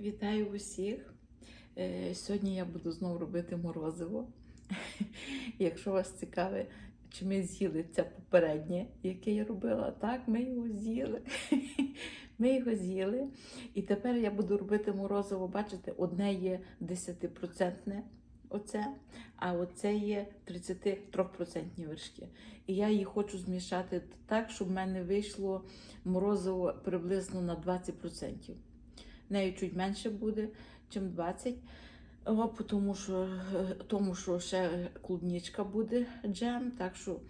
Вітаю усіх! Е, Сьогодні я буду знову робити морозиво. Якщо вас цікавить, чи ми з'їли це попереднє, яке я робила, так, ми його з'їли. Ми його з'їли. І тепер я буду робити морозиво. Бачите, одне є 10% оце, а оце є 33% вершки. І я її хочу змішати так, щоб в мене вийшло морозиво приблизно на 20% нею чуть менше буде, ніж 20. О, тому, що, тому що ще клубничка буде джем, так що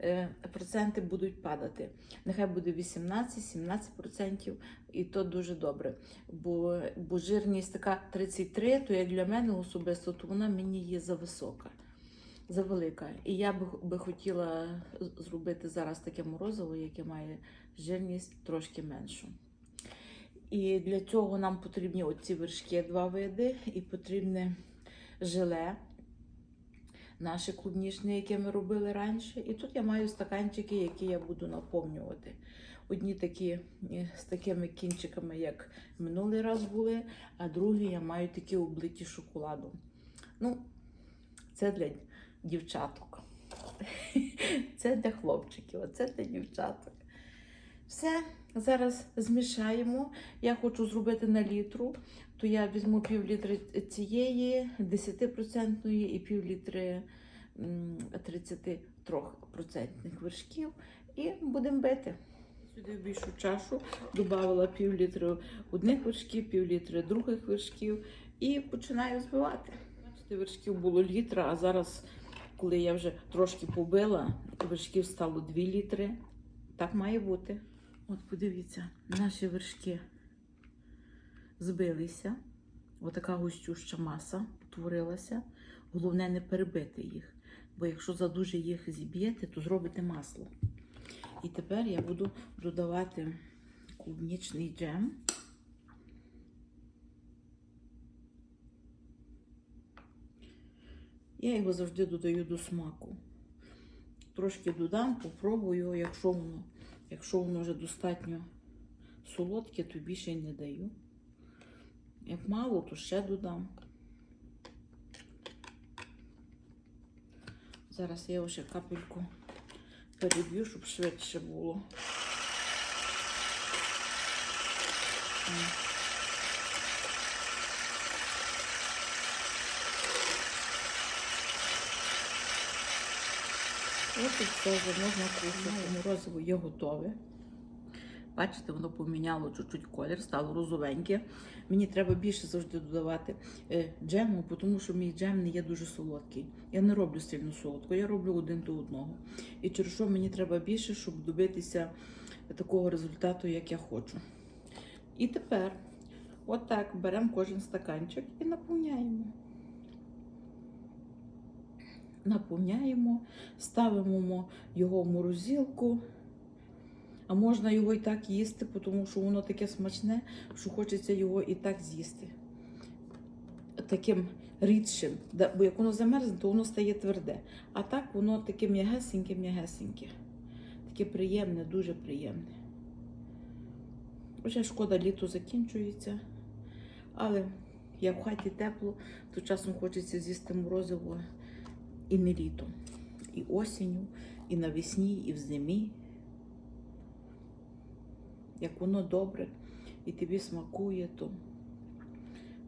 е, проценти будуть падати. Нехай буде 18-17%, і то дуже добре. Бо, бо жирність така 33, то як для мене особисто, то вона мені є зависока, завелика. І я би, би хотіла зробити зараз таке морозиво, яке має жирність трошки меншу. І для цього нам потрібні оці вершки два види, і потрібне желе наше клубнічне, яке ми робили раніше. І тут я маю стаканчики, які я буду наповнювати. Одні такі е, з такими кінчиками, як минулий раз були, а другі я маю такі облиті шоколадом. Ну, це для дівчаток. Це для хлопчиків, а це для дівчаток. Все, зараз змішаємо. Я хочу зробити на літру, то я візьму пів літри цієї 10% і пів літри м, 33% вершків і будемо бити. Сюди в більшу чашу додала пів літри одних вершків, пів літри других вершків і починаю збивати. Бачите, вершків було літра, а зараз, коли я вже трошки побила, вершків стало 2 літри. Так має бути. От подивіться, наші вершки збилися. Отака густюща маса утворилася. Головне не перебити їх. Бо якщо задуже їх зіб'єте, то зробите масло. І тепер я буду додавати клубнічний джем. Я його завжди додаю до смаку. Трошки додам, попробую, якщо воно, якщо воно вже достатньо солодке, то більше й не даю. Як мало, то ще додам. Зараз я його ще капельку переб'ю, щоб швидше було. Ось і все вже можна кушати. Морозиво є готове. Бачите, воно поміняло чуть-чуть колір, стало розовеньке. Мені треба більше завжди додавати е, джему, тому що мій джем не є дуже солодкий. Я не роблю сильно солодко, я роблю один до одного. І через що мені треба більше, щоб добитися такого результату, як я хочу. І тепер, отак, беремо кожен стаканчик і наповняємо. Наповняємо, ставимо його в морозилку. А можна його і так їсти, тому що воно таке смачне, що хочеться його і так з'їсти. Таким рідшим. Бо як воно замерзне, то воно стає тверде. А так воно таке м'ягесеньке-м'ягесеньке. Таке приємне, дуже приємне. Вже шкода, літо закінчується. Але як в хаті тепло, то часом хочеться з'їсти морозиво і не літом. І осінню, і навесні, і в зимі як воно добре і тобі смакує, то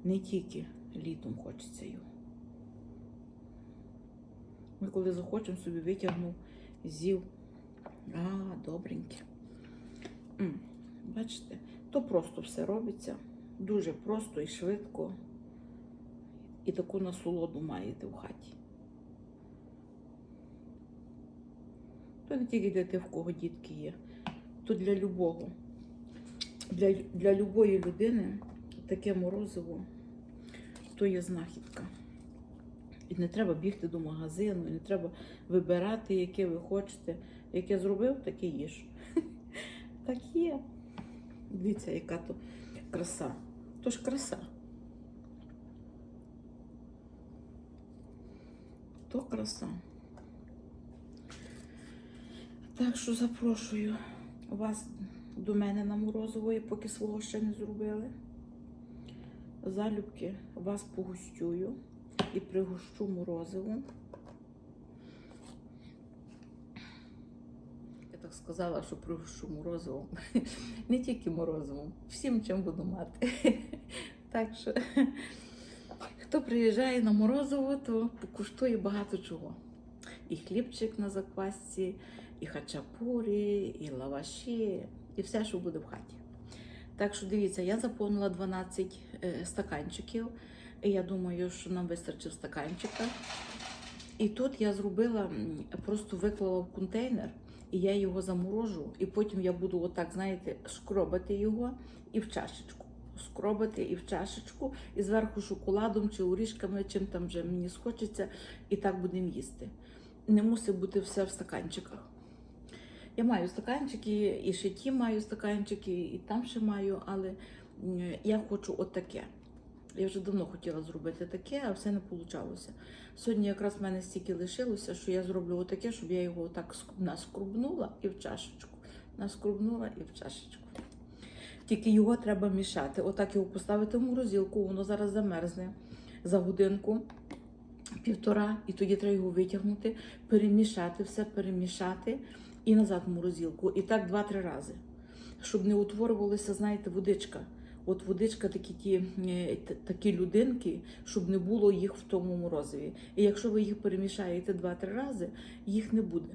не тільки літом хочеться його. Ми коли захочемо собі витягнув, з'їв. А, добреньке. Бачите, то просто все робиться. Дуже просто і швидко. І таку насолоду маєте в хаті. То не тільки для тих, в кого дітки є, то для любого для, для любої людини таке морозиво то є знахідка. І не треба бігти до магазину, і не треба вибирати, яке ви хочете. Яке зробив, таке їж. Так є. Дивіться, яка то краса. То ж краса. То краса. Так що запрошую вас до мене на морозиво, і поки свого ще не зробили. залюбки вас погостюю і пригощу морозивом. Я так сказала, що пригощу морозивом. Не тільки морозивом, всім чим буду мати. Так що, хто приїжджає на морозиво, то покуштує багато чого. І хлібчик на заквасці, і хачапурі, і лаваші, і все, що буде в хаті. Так що дивіться, я заповнила 12 е, стаканчиків. І я думаю, що нам вистачить стаканчика. І тут я зробила, просто виклала в контейнер, і я його заморожу, і потім я буду отак, знаєте, шкробати його і в чашечку. Скробати і в чашечку, і зверху шоколадом чи орішками, чим там вже мені схочеться, і так будемо їсти. Не мусить бути все в стаканчиках. Я маю стаканчики, і ще ті маю стаканчики, і там ще маю, але я хочу отаке. Я вже давно хотіла зробити таке, а все не вийшло. Сьогодні якраз в мене стільки лишилося, що я зроблю отаке, щоб я його так ск- наскрубнула і в чашечку. Наскрубнула і в чашечку. Тільки його треба мішати. Отак його поставити в морозилку, воно зараз замерзне за годинку, півтора, і тоді треба його витягнути, перемішати все, перемішати і назад в морозилку. І так два-три рази. Щоб не утворювалася, знаєте, водичка. От водичка, такі ті е, такі людинки, щоб не було їх в тому морозиві. І якщо ви їх перемішаєте два-три рази, їх не буде.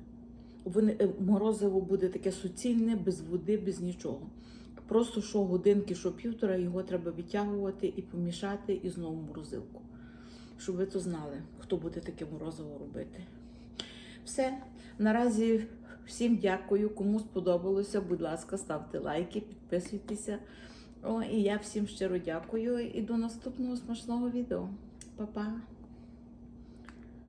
Вони, е, морозиво буде таке суцільне, без води, без нічого. Просто що годинки, що півтора, його треба відтягувати і помішати і знову морозилку. Щоб ви то знали, хто буде таке морозиво робити. Все. Наразі всім дякую. Кому сподобалося, будь ласка, ставте лайки, підписуйтеся. О, і я всім щиро дякую і до наступного смачного відео. Па-па!